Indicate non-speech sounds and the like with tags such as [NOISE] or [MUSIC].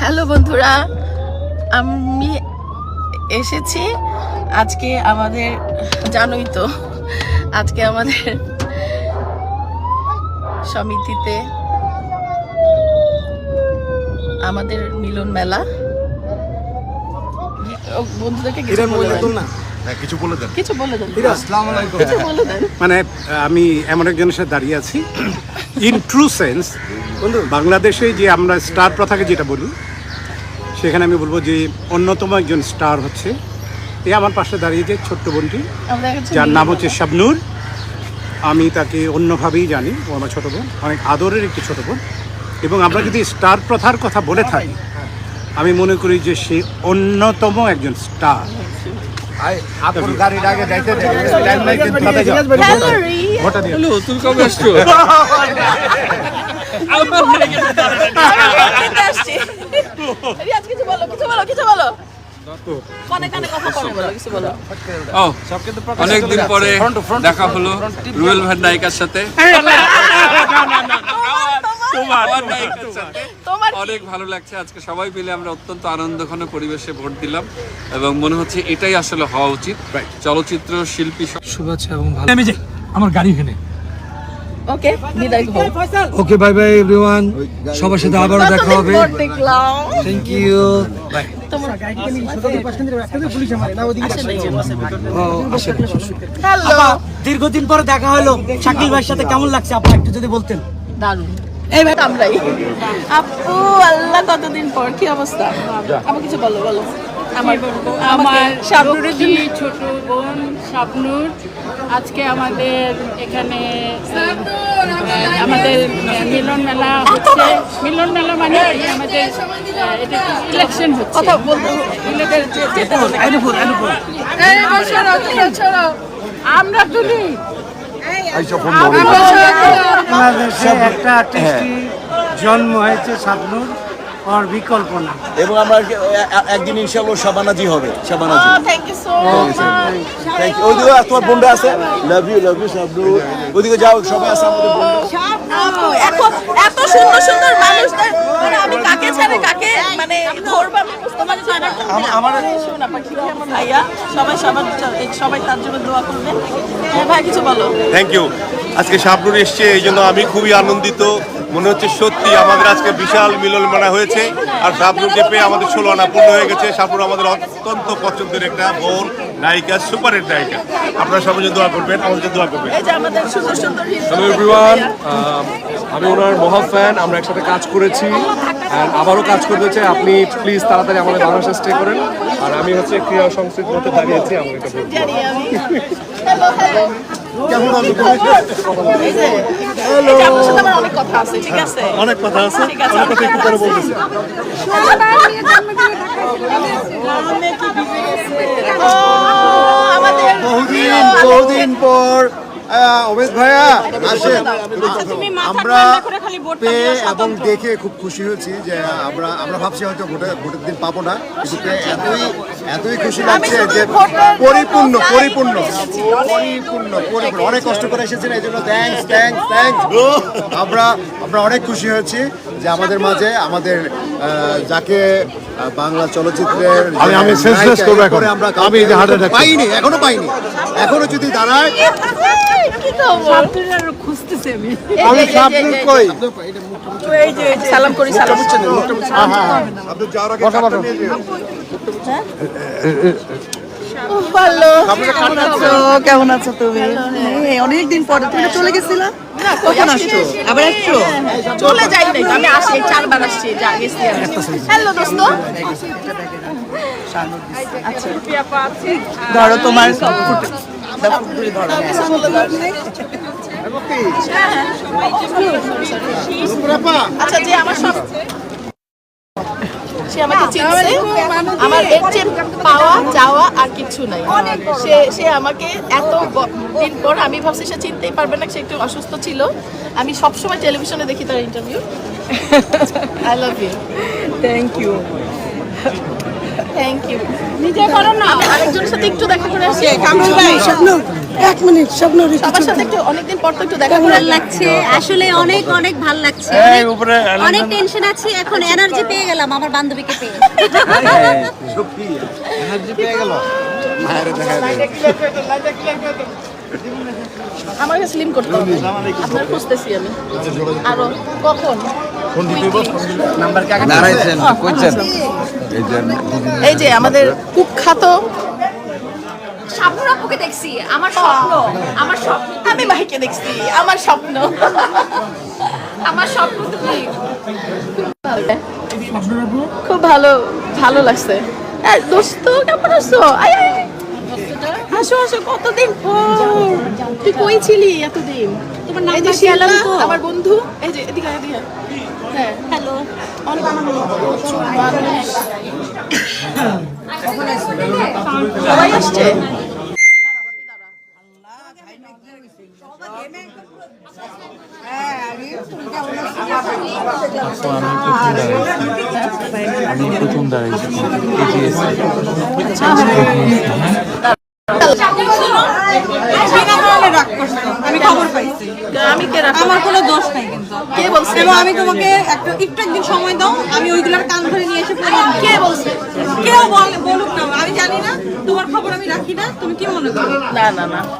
Hello বন্ধুরা আমি এসেছি আজকে আমাদের জানোই তো আজকে আমাদের সমিতিতে আমাদের মিলন মেলা। ও, বন্ধুদেরকে কিছু বলে দেন। হ্যাঁ কিছু বলে দেন। কিছু বলে দেন। কিছু বলে দেন। মানে আমি এমন একজনের সাথে দাঁড়িয়ে আছি। ইন ট্রু সেন্স বাংলাদেশে যে আমরা স্টার প্রথাকে যেটা বলি সেখানে আমি বলব যে অন্যতম একজন স্টার হচ্ছে। এ আমার পাশে দাঁড়িয়ে যে ছোট্ট বোনটি যার নাম হচ্ছে শাবনুর। আমি তাকে অন্যভাবেই জানি ও আমার ছোট বোন অনেক আদরের একটি ছোটো বোন। এবং আমরা যদি স্টার প্রথার কথা বলে থাকি আমি মনে করি যে সে অন্যতম একজন স্টার। আপনার [LAUGHS] [LAUGHS] গাড়ির আগে যাইতে টাইম নাই কিন্তু Hello, Ria. ভোটা দিয়ে হ্যালো তুমি কবে আসছো খেতে আসছি। রিয়াজ, কিছু বলো, কিছু বলো, কিছু বলো। কানে কানে কথা কমে বলো, কিছু বলো। ও অনেকদিন পরে দেখা হলো রুয়েল ভাই নায়িকার সাথে অনেক ভালো লাগছে আজকে সবাই মিলে আমরা অত্যন্ত আনন্দঘন পরিবেশে ভোট দিলাম এবং মনে হচ্ছে এটাই আসলে হওয়া উচিত চলচ্চিত্র শিল্পী সব- শুভেচ্ছা এবং ভালো আমার গাড়ি এখানে ওকে বিদায় হও ওকে বাই বাই এভরিওয়ান সবার সাথে আবারও দেখা হবে। থ্যাংক ইউ বাই দীর্ঘদিন পরে দেখা হলো। শাকিল ভাইয়ের সাথে কেমন লাগছে? আপনার একটু যদি বলতেন। দারুণ। এই আমরাই। আপু আল্লাহ কতদিন পর? কি অবস্থা? আমার কিছু বলো বলো। আমার আমার শাবনুরের ছোট বোন শাবনুর আজকে আমাদের এখানে আমাদের মিলন মেলা হচ্ছে। মিলন মেলা মানে আমাদের এটা ইলেকশন হচ্ছে। আমরা তুলি একটা আর্টিস্টই জন্ম হয়েছে শাবনুর বিকল্প না। এবং আমরা একদিন ইনশাআল্লাহ শাবানাজি হবে Shabanaji thank you so much thank you ওদিকে তোমার বন্ধু আছে? Love you love you Shabnu ওদিকে যাও সবাই আছে আমাদের বন্ধু আপু এখন এত সুন্দর সুন্দর মানুষদের মানে আমি কাকে ছাড়ে কাকে মানে ধরবো আমি বুঝতে পারছি না। আমার শোনা পাখি আমার ভাইয়া সবাই সবার সবাই তার জন্য দোয়া করবেন। হ্যাঁ ভাই কিছু বলো। থ্যাংক ইউ আজকে শাবনুর এসছে এই জন্য আমি খুবই আনন্দিত। মনে হচ্ছে সত্যি আমাদের আজকে বিশাল মিলন মেলা হয়েছে। আর শাবনুরকে পেয়ে আমাদের ষোলো আনা পূর্ণ হয়ে গেছে। শাবনুর আমাদের অত্যন্ত পছন্দের একটা বোন নায়িকা সুপারের নায়িকা। আপনারা সবাই যদি দোয়া করবেন আমাদের দোয়া করবেন। এই যে আমাদের সুন্দর সুন্দর হ্যালো এভরিওয়ান আমি ওনার মহা ফ্যান আমরা একসাথে কাজ করেছি। অ্যান্ড আবারও কাজ করতে চাই। আপনি প্লিজ তাড়াতাড়ি আমাদের বাংলাদেশে স্টে করেন। আর আমি হচ্ছে ক্রীড়া সংস্কৃতির মধ্যে দাঁড়িয়েছি আমাকে হ্যালো হ্যালো কেমন আছো অনেক কথা আছে ঠিক আছে? অনেক কথা আছে। অনেক কথা একটু পরে বলতেছি। বহুদিন বহুদিন পর। অমিত ভাইয়া আসেন। আমরা পেয়ে এবং দেখে খুব খুশি হয়েছি যে আমরা আমরা ভাবছি হয়তো ভোটে ভোটের দিন পাবো না কিন্তু এতই এতই খুশি লাগছে যে পরিপূর্ণ পরিপূর্ণ পরিপূর্ণ পরিপূর্ণ। অনেক কষ্ট করে এসেছেন এই জন্য থ্যাংকস থ্যাংকস থ্যাংকস আমরা আমরা অনেক খুশি হয়েছি যে আমাদের মাঝে আমাদের যাকে বাংলা চলচ্চিত্রের আমি- আমি senseless নায়িকা, করব এখন। আমরা পাইনি এখনও পাইনি। এখনও যদি দাঁড়ায় কি খবর খুঁজতেছি আমি। আমি শাবনুর কই? এই যে সালাম। করি সালাম উচ্চারণ আপনি যাওয়ার আগে কার্ডটা নিয়ে যেও। ভালো কেমন আছো? তুমি? অনেকদিন পরে। তুমি চলে গেছিলা? কখন আসছো? আবার আসছো? চলে যাই নাই। আমি আসি চারবার আসছি। যা গেছি হ্যালো দোস্ত। ধরো তোমার আচ্ছা যে আমার সব সে আমাকে আমার এর পাওয়া যাওয়া আর কিছু নাই সে সে আমাকে এত দিন পর আমি ভাবছি সে চিনতেই পারবে না সে একটু অসুস্থ ছিল আমি সবসময় টেলিভিশনে দেখি তার interview I love you thank you thank you নিজে করো না। আরেকজনের সাথে একটু দেখা করে আসি। কামরুল ভাই? এক মিনিট স্বপ্ন সবার সাথে একটু অনেকদিন পর তো একটু দেখা করে লাগছে? আসলে অনেক অনেক ভালো লাগছে। অনেক- টেনশন আছে এখন এনার্জি পেয়ে গেলাম আমার বান্ধবীকে পেয়ে। আমাকে স্লিম করতে হবে। আপনার খুঁজতেছি আমি। আরও কখন? এই যে আমাদের কুখ্যাত আপুকে দেখছি আমার স্বপ্ন আমার স্বপ্ন। আমি মাইকে দেখছি আমার স্বপ্ন। আমার স্বপ্ন তুমি খুব ভালো ভালো লাগছে। এই, দোস্ত কেমন আছো? আয় আয় আয়। আসো আসো কতদিন পর? তুই কই ছিলি এতদিন? তোমার তো। আমার বন্ধু। এই যে এদিকে হ্যালো। অনেক প্রচুর মানুষ সবাই আসছে? আমি আমার কোনো দোষ নাই আমি তোমাকে একটা একটু একদিন সময় দাও আমি ওইগুলোর কান ধরে নিয়ে এসে কে বলছে? কেউ বল- বলুক না আমি জানি না তোমার খবর আমি রাখি না তুমি কি মনে করো না না না